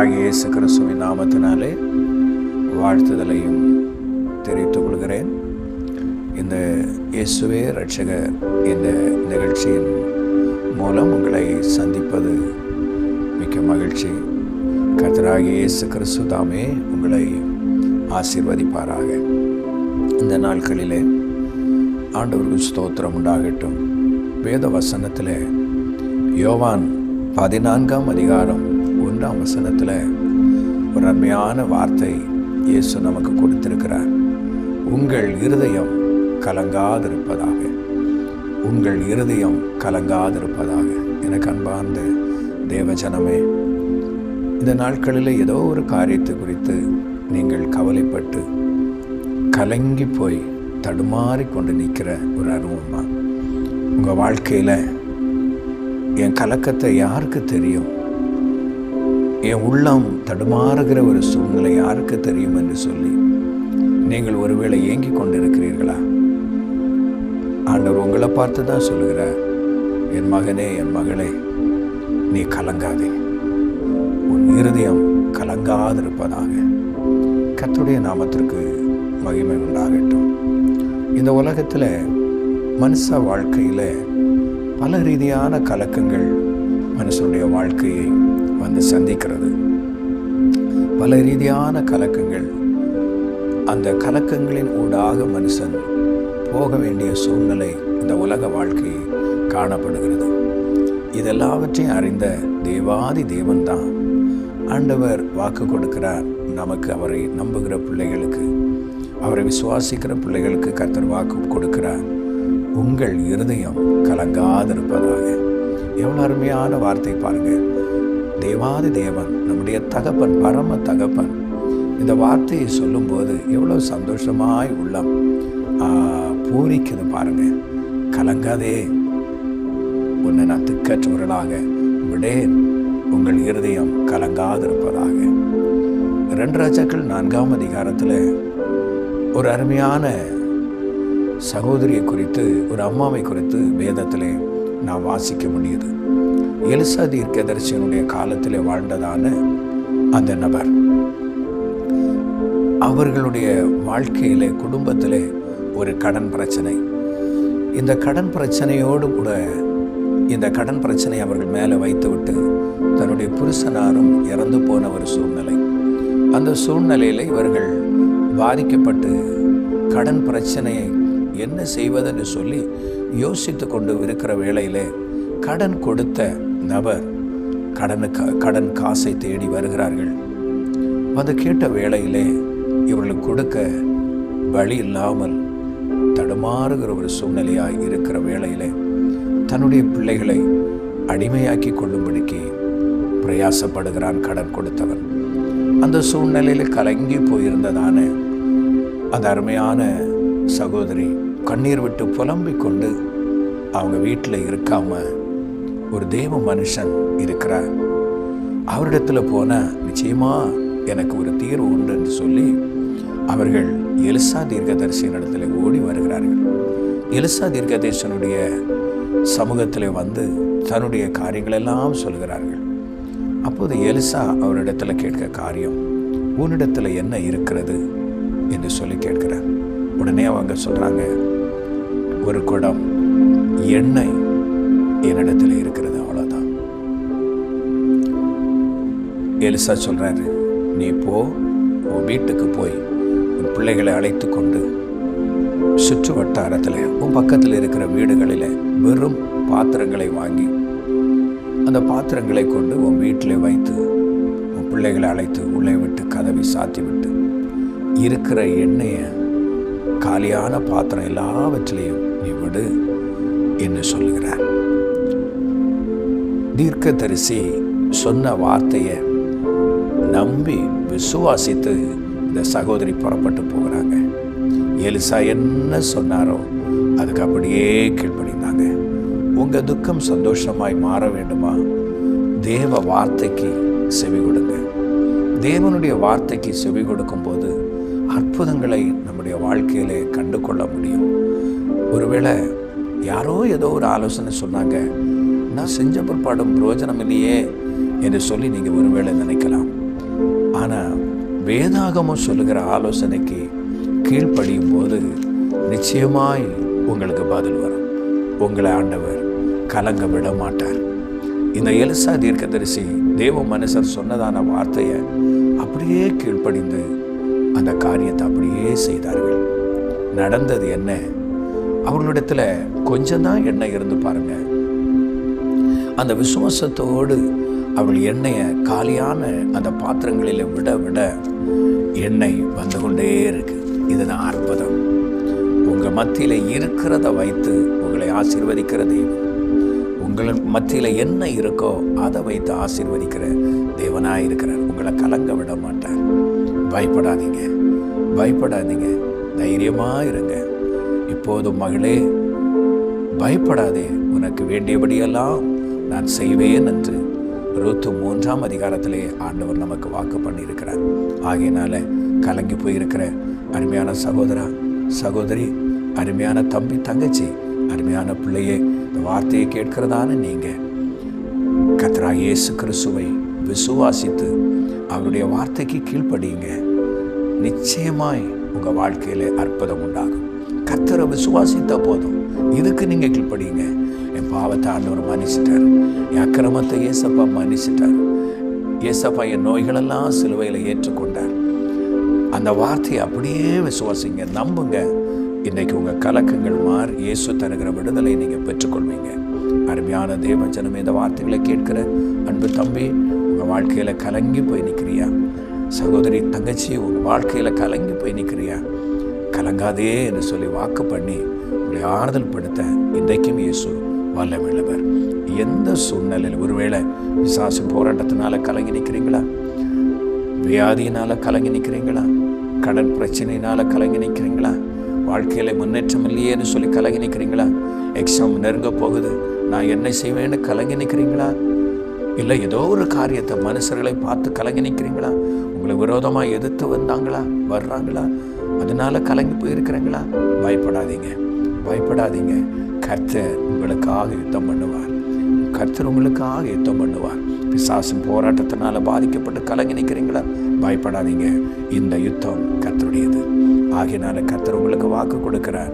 கர்த்தராகிய இயேசு கிறிஸ்துவின் நாமத்தினாலே வாழ்த்துதலையும் தெரிவித்துக் கொள்கிறேன். இந்த இயேசுவே ரட்சகர் இந்த நிகழ்ச்சியின் மூலம் உங்களை சந்திப்பது மிக்க மகிழ்ச்சி. கர்த்தராகிய இயேசு கிறிஸ்து தாமே உங்களை ஆசீர்வதிப்பாராக. இந்த நாட்களிலே ஆண்டவருக்கு ஸ்தோத்திரம் உண்டாகட்டும். வேத வசனத்தில் யோவான் பதினான்காம் அதிகாரம் ஒன்றாம் வசனத்தில் ஒரு அருமையான வார்த்தை இயேசு நமக்கு கொடுத்திருக்கிறார். உங்கள் இருதயம் கலங்காதிருப்பதாக. உங்கள் இருதயம் கலங்காதிருப்பதாக. எனக்கு அன்பார்ந்த தேவஜனமே இந்த நாட்களில் ஏதோ ஒரு காரியத்தை குறித்து நீங்கள் கவலைப்பட்டு கலங்கி போய் தடுமாறி கொண்டு நிற்கிற ஒரு அனுபவமா? உங்கள் வாழ்க்கையில் என் கலக்கத்தை யாருக்கு தெரியும்? என் உள்ளம் தடுமாறுகிற ஒரு சூழ்நிலை யாருக்கு தெரியும் என்று சொல்லி நீங்கள் ஒருவேளை ஏங்கி கொண்டிருக்கிறீர்களா? ஆண்டவர் உங்களை பார்த்து தான் சொல்லுகிறார் என் மகனே என் மகளே நீ கலங்காதே. உன் இருதயம் கலங்காதிருப்பதாக கத்துடைய நாமத்திற்கு மகிமை உண்டாகட்டும். இந்த உலகத்தில் மனுஷ வாழ்க்கையில் பல ரீதியான கலக்கங்கள் மனுஷனுடைய வாழ்க்கையை வந்து சந்திக்கிறது. பல ரீதியான கலக்கங்கள். அந்த கலக்கங்களின் ஊடாக மனுஷன் போக வேண்டிய சூழ்நிலை இந்த உலக வாழ்க்கை காணப்படுகிறது. இதெல்லாவற்றையும் அறிந்த தேவாதி தேவன்தான் ஆண்டவர் வாக்கு கொடுக்கிறார். நமக்கு அவரை நம்புகிற பிள்ளைகளுக்கு அவரை விசுவாசிக்கிற பிள்ளைகளுக்கு கத்தர் வாக்கு கொடுக்கிறார். உங்கள் இருதயம் கலங்காதிருப்பதாக. எவ்வளோ அருமையான வார்த்தை பாருங்கள். தேவாதி தேவன் நம்முடைய தகப்பன் பரம தகப்பன். இந்த வார்த்தையை சொல்லும்போது எவ்வளோ சந்தோஷமாய் உள்ளம். பூரிக்குது பாருங்க. கலங்காதே உன்னை நான் திக்கற்றவர்களாக விடேன். உங்கள் இருதயம் கலங்காதிருப்பதாக. ரெண்டு ராஜாக்கள் நான்காம் அதிகாரத்தில் ஒரு அருமையான சகோதரியை குறித்து ஒரு அம்மாவை குறித்து வேதத்தில் நான் வாசிக்க முடியுது. எலிசா தீர்க்கதரிசனுடைய காலத்தில் வாழ்ந்ததான அந்த நபர். அவர்களுடைய வாழ்க்கையிலே குடும்பத்தில் ஒரு கடன் பிரச்சனை. இந்த கடன் பிரச்சனையோடு கூட இந்த கடன் பிரச்சனை அவர்கள் மேலே வைத்துவிட்டு தன்னுடைய புருஷனாரும் இறந்து போன ஒரு சூழ்நிலை. அந்த சூழ்நிலையில் இவர்கள் பாதிக்கப்பட்டு கடன் பிரச்சனையை என்ன செய்வதென்று சொல்லி யோசித்து கொண்டு இருக்கிற வேளையிலே கடன் கொடுத்த நபர் கடனுக்கு கடன் காசை தேடி வருகிறார்கள். வந்து கேட்ட வேளையிலே இவர்களுக்கு கொடுக்க வழி இல்லாமல் தடுமாறுகிற ஒரு சூழ்நிலையாக இருக்கிற வேளையிலே தன்னுடைய பிள்ளைகளை அடிமையாக்கி கொள்ளும்படிக்கு பிரயாசப்படுகிறான் கடன் கொடுத்தவன். அந்த சூழ்நிலையில் கலங்கி போயிருந்ததான அந்த அருமையான சகோதரி கண்ணீர் விட்டு புலம்பிக் கொண்டு அவங்க வீட்டில் இருக்காமல் ஒரு தேவ மனுஷன் இருக்கிறார். அவரிடத்துல போன நிச்சயமா எனக்கு ஒரு தீர்வு உண்டு என்று சொல்லி அவர்கள் எலிசா தீர்க்கதரிசியின் இடத்துல ஓடி வருகிறார்கள். எலிசா தீர்க்கதரிசனுடைய சமூகத்தில் வந்து தன்னுடைய காரியங்களெல்லாம் சொல்கிறார்கள். அப்போது எலிசா அவரிடத்துல கேட்க காரியம் உன்னிடத்தில் என்ன இருக்கிறது? என்று சொல்லி கேட்கிறார். உடனே அவங்க சொல்கிறாங்க ஒரு குடம் எண்ணெய் என்னிடத்தில் இருக்கிறது அவ்வளோதான் எலிசா சொல்கிறாரு நீ போ உன் வீட்டுக்கு போய் உன் பிள்ளைகளை அழைத்து கொண்டு சுற்று வட்டாரத்தில் உன் பக்கத்தில் இருக்கிற வீடுகளில் வெறும் பாத்திரங்களை வாங்கி அந்த பாத்திரங்களை கொண்டு உன் வீட்டில் வைத்து உன் பிள்ளைகளை அழைத்து உள்ளே விட்டு கதவை சாத்தி விட்டு இருக்கிற எண்ணெயை காலியான பாத்திரம் எல்லாவற்றிலையும் நீ விடு என்று சொல்கிறார் தீர்க்க தரிசி சொன்ன வார்த்தையை நம்பி விசுவாசித்து இந்த சகோதரி புறப்பட்டு போகிறாங்க. எலிசா என்ன சொன்னாரோ அதுக்கு அப்படியே கீழ்ப்படிந்தாங்க. உங்கள் துக்கம் சந்தோஷமாய் மாற வேண்டுமா? தேவ வார்த்தைக்கு செவி கொடுங்க. தேவனுடைய வார்த்தைக்கு செவி கொடுக்கும்போது அற்புதங்களை நம்முடைய வாழ்க்கையிலே கண்டு கொள்ள முடியும். ஒருவேளை யாரோ ஏதோ ஒரு ஆலோசனை சொன்னாங்க. நான் செஞ்ச பிற்பாடும் பிரயோஜனம் இல்லையே என்று சொல்லி நீங்கள் ஒருவேளை நினைக்கலாம். ஆனால் வேதாகமம் சொல்லுகிற ஆலோசனைக்கு கீழ்ப்படியும் போது நிச்சயமாய் உங்களுக்கு பதில் வரும். உங்களை ஆண்டவர் கலங்க விட மாட்டார். இந்த எலிசா தீர்க்கதரிசி தேவ மனுஷர் சொன்னதான வார்த்தையை அப்படியே கீழ்ப்படிந்து அந்த காரியத்தை அப்படியே செய்தார்கள். நடந்தது என்ன? அவர்களிடத்தில் கொஞ்சம் தான் எண்ணெய் இருந்து பாருங்கள் அந்த விசுவாசத்தோடு அவள் எண்ணெயை காலியான அந்த பாத்திரங்களில் விட விட எண்ணெய் வந்து கொண்டே இருக்கு. இதுதான் அற்புதம். உங்கள் மத்தியில் இருக்கிறத வைத்து உங்களை ஆசீர்வதிக்கிற தெய்வம் உங்கள் மத்தியில் என்ன இருக்கோ அதை வைத்து ஆசீர்வதிக்கிற தேவனாக இருக்கிறார். உங்களை கலங்க விட மாட்டார். பயப்படாதீங்க. பயப்படாதீங்க. தைரியமாக இருங்க. இப்போதும் மகளே பயப்படாதே. உனக்கு வேண்டியபடியெல்லாம் நான் செய்வேன் என்று இருபத்தி மூன்றாம் அதிகாரத்திலே ஆண்டவர் நமக்கு வாக்கு பண்ணியிருக்கிறார். ஆகையினால கலங்கி போயிருக்கிற அருமையான சகோதரா சகோதரி அருமையான தம்பி தங்கச்சி அருமையான பிள்ளையே இந்த வார்த்தையை கேட்கிறதான நீங்கள் கத்ரா இயேசு கிறிஸ்துவை விசுவாசித்து அவருடைய வார்த்தைக்கு கீழ்ப்படியுங்க. நிச்சயமாய் உங்கள் வாழ்க்கையில் அற்புதம் உண்டாகும். கத்தரை விசுவாசித்த போதும். இதுக்கு நீங்கள் கீழ்ப்படியுங்க. என் பாவத்தை ஆண்டவர் மன்னிச்சிட்டார். என் அக்கிரமத்தை ஏசப்பா மன்னிச்சிட்டார். ஏசப்பா என் நோய்களெல்லாம் சிலுவையில் ஏற்றுக்கொண்டார். அந்த வார்த்தையை அப்படியே விசுவாசிங்க நம்புங்க. இன்றைக்கு உங்கள் கலக்கங்கள் மாறி இயேசு தருகிற விடுதலை நீங்கள் பெற்றுக்கொள்வீங்க. அருமையான தேவ ஜனம் இந்த வார்த்தைகளை கேட்கிற அன்பு தம்பி உங்கள் வாழ்க்கையில் கலங்கி போய் நிற்கிறியா சகோதரி தங்கச்சி உங்கள் வாழ்க்கையில் கலங்கி போய் நிற்கிறியா கலங்காதே என்று சொல்லி வாக்கு பண்ணி உங்களை ஆறுதல் படுத்த இன்றைக்கும் இயேசு வல்லமிழவர் எந்த சூழ்நிலையில் ஒருவேளை விசாசு போராட்டத்தினால கலங்கி நிற்கிறீங்களா? வியாதியினால் கலங்கி நிற்கிறீங்களா? கடன் பிரச்சனையினால் கலங்கி நிற்கிறீங்களா? வாழ்க்கையில் முன்னேற்றம் இல்லையேன்னு சொல்லி கலங்கி நிற்கிறீங்களா? எக்ஸாம் நெருங்க போகுது. நான் என்ன செய்வேன்னு கலங்கி நிற்கிறீங்களா? இல்லை ஏதோ ஒரு காரியத்தை மனுஷர்களை பார்த்து கலங்கி நிற்கிறீங்களா? உங்களை விரோதமாக எதிர்த்து வந்தாங்களா? வர்றாங்களா? அதனால கலங்கி போயிருக்கிறீங்களா? பயப்படாதீங்க. பயப்படாதீங்க. கர்த்தர் உங்களுக்காக யுத்தம் பண்ணுவார். கர்த்தர் உங்களுக்காக யுத்தம் பண்ணுவார். பிசாசின் போராட்டத்தினால பாதிக்கப்பட்டு கலங்கி நிற்கிறீங்களா? பயப்படாதீங்க. இந்த யுத்தம் கர்த்தருடையது. ஆகையினால கர்த்தர் உங்களுக்கு வாக்கு கொடுக்கிறார்.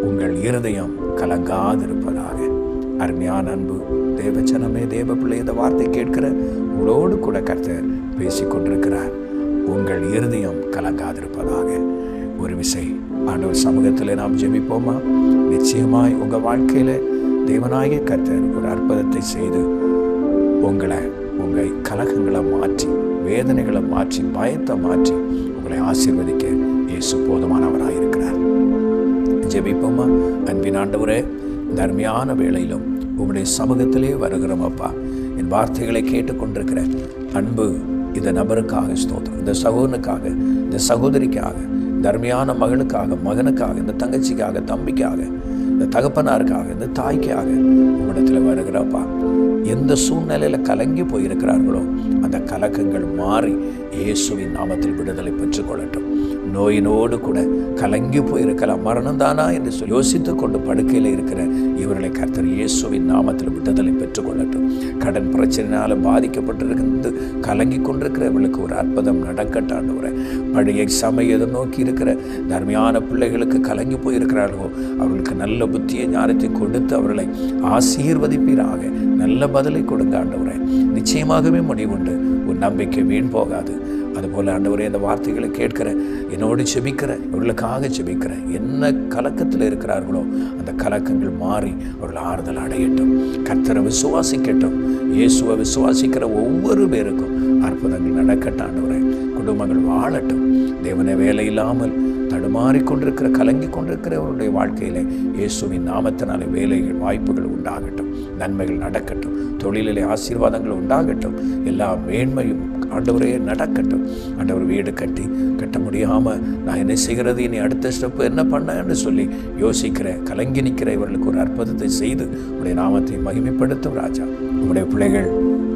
உங்கள் இருதயம் கலங்காதிருப்பதாக. அருமையான அன்பு தேவச்சனமே தேவ பிள்ளை இந்த வார்த்தை கேட்கிற உங்களோடு கூட கர்த்தர் பேசி கொண்டிருக்கிறார் உங்கள் இருதயம் கலங்காதிருப்பதாக. ஒரு விசை ஆண்டவர் சமூகத்தில் நாம் ஜெபிப்போமா நிச்சயமாய் உங்கள் வாழ்க்கையில் தேவனாகிய கர்த்தர் ஒரு அற்புதத்தை செய்து உங்களை உங்கள் கலகங்களை மாற்றி வேதனைகளை மாற்றி பயத்தை மாற்றி உங்களை ஆசீர்வதிக்க இயேசு போதுமானவராக இருக்கிறார் ஜெபிப்போமா அன்பின் ஆண்டவரே இந்த அருமையான வேளையிலும் உங்களுடைய சமூகத்திலே வருகிறோம் அப்பா என் வார்த்தைகளை கேட்டுக்கொண்டிருக்கிற அன்பு இந்த நபருக்காக ஸ்தோத்திரம் இந்த சகோதரனுக்காக இந்த சகோதரிக்காக தர்மையான மகளுக்காக மகனுக்காக இந்த தங்கச்சிக்காக தம்பிக்காக இந்த தகப்பனாருக்காக இந்த தாய்க்காக உங்களிடத்தில் வருகிறப்பா. எந்த சூழ்நிலையில் கலங்கி போயிருக்கிறார்களோ அந்த கலக்கங்கள் மாறி இயேசுவின் நாமத்தில் விடுதலை பெற்றுக்கொள்ளட்டும். நோயினோடு கூட கலங்கி போயிருக்கலாம். மரணம் தானா என்று சொல்லி யோசித்து கொண்டு படுக்கையில் இருக்கிற இவர்களை கர்த்தர் இயேசுவின் நாமத்தில் விடுதலை பெற்றுக்கொள்ளட்டும். கடன் பிரச்சனையினால் பாதிக்கப்பட்டிருந்து கலங்கி கொண்டிருக்கிறவர்களுக்கு ஒரு அற்புதம் நடக்கட்டாண்டுவரை பழைய சமயம் எதிர்நோக்கி இருக்கிற தர்மையான பிள்ளைகளுக்கு கலங்கி போயிருக்கிறார்களோ அவர்களுக்கு நல்ல புத்தியை ஞானத்தை கொடுத்து அவர்களை ஆசீர்வதிப்பீராக. நல்ல பதிலை கொடுங்க ஆண்டவரே. நிச்சயமாகவே முடிவுண்டு. நம்பிக்கை வீண் போகாது. அதுபோல் ஆண்டவரே இந்த வார்த்தைகளை கேட்கிற என்னோடு செபிக்கிற இவர்களுக்காக செபிக்கிற என்ன கலக்கத்தில் இருக்கிறார்களோ அந்த கலக்கங்கள் மாறி அவர்கள் ஆறுதல் அடையட்டும். கர்த்தரை விசுவாசிக்கட்டும். இயேசுவை விசுவாசிக்கிற ஒவ்வொரு பேருக்கும் அற்புதங்கள் நடக்கட்டும் ஆண்டவரே. குடும்பங்கள் வாழட்டும். தேவனை வேலை இல்லாமல் தடுமாறி கொண்டிருக்கிற கலங்கி கொண்டிருக்கிறவருடைய வாழ்க்கையிலே இயேசுவின் நாமத்தினாலே வேலைகள் வாய்ப்புகள் உண்டாகட்டும். நன்மைகள் நடக்கட்டும். தொழிலிலே ஆசீர்வாதங்கள் உண்டாகட்டும். எல்லா மேன்மையும் ஆண்டவரே நடக்கட்டும். ஆண்டவர் வீடு கட்டி கட்ட முடியாமல் நான் என்ன செய்கிறது? இனி அடுத்த ஸ்டெப்பு என்ன பண்ணேன்னு சொல்லி யோசிக்கிற கலங்கி நிற்கிற இவர்களுக்கு ஒரு அற்புதத்தை செய்து உடைய நாமத்தை மகிமைப்படுத்தும் ராஜா. உங்களுடைய பிள்ளைகள்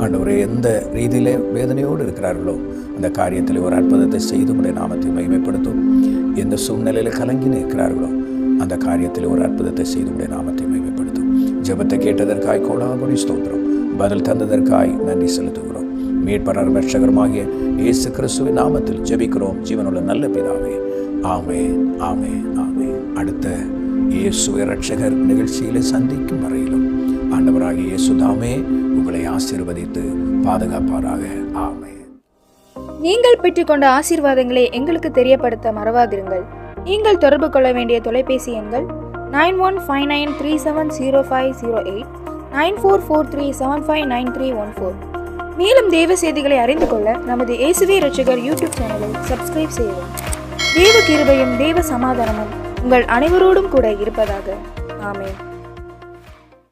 ஆண்டவரே எந்த ரீதியிலே வேதனையோடு இருக்கிறார்களோ அந்த காரியத்தில் ஒரு அற்புதத்தை செய்து உடைய நாமத்தை மகிமைப்படுத்தும். எந்த சூழ்நிலையில் கலங்கி நிற்கிறார்களோ அந்த காரியத்தில் ஒரு அற்புதத்தை செய்து உடைய நாமத்தை ஜெபத்தை கேட்டதற்காய் கோடாகுடி ஸ்தோத்திரம். பதில் தந்ததற்காய் நன்றி செலுத்துகிறோம். மீட்பரர் ரட்சகருமாகிய இயேசு கிறிஸ்துவின் நாமத்தில் ஜெபிக்கிறோம். ஜீவனுள்ள நல்ல பிதாவே ஆமே ஆமே ஆமே அடுத்த இயேசுவை ரட்சகர் நிகழ்ச்சியிலே சந்திக்கும் வரையிலும் ஆண்டவராகிய இயேசு தாமே உங்களை ஆசீர்வதித்து பாதுகாப்பாராக. ஆமே நீங்கள் பெற்றுக்கொண்ட ஆசீர்வாதங்களை எங்களுக்கு தெரியப்படுத்த மறவாதிருங்கள். நீங்கள் தொடர்பு கொள்ள வேண்டிய தொலைபேசி எண்கள் nine one five nine three seven zero five zero eight nine four four three seven five nine three one four. மேலும் தேவ செய்திகளை அறிந்து கொள்ள நமது இயேசுவே ரட்சகர் யூடியூப் சேனலை சப்ஸ்கிரைப் செய்யவும். தேவ கிருபையும் தேவ சமாதானமும் உங்கள் அனைவரோடும் கூட இருப்பதாக. ஆமே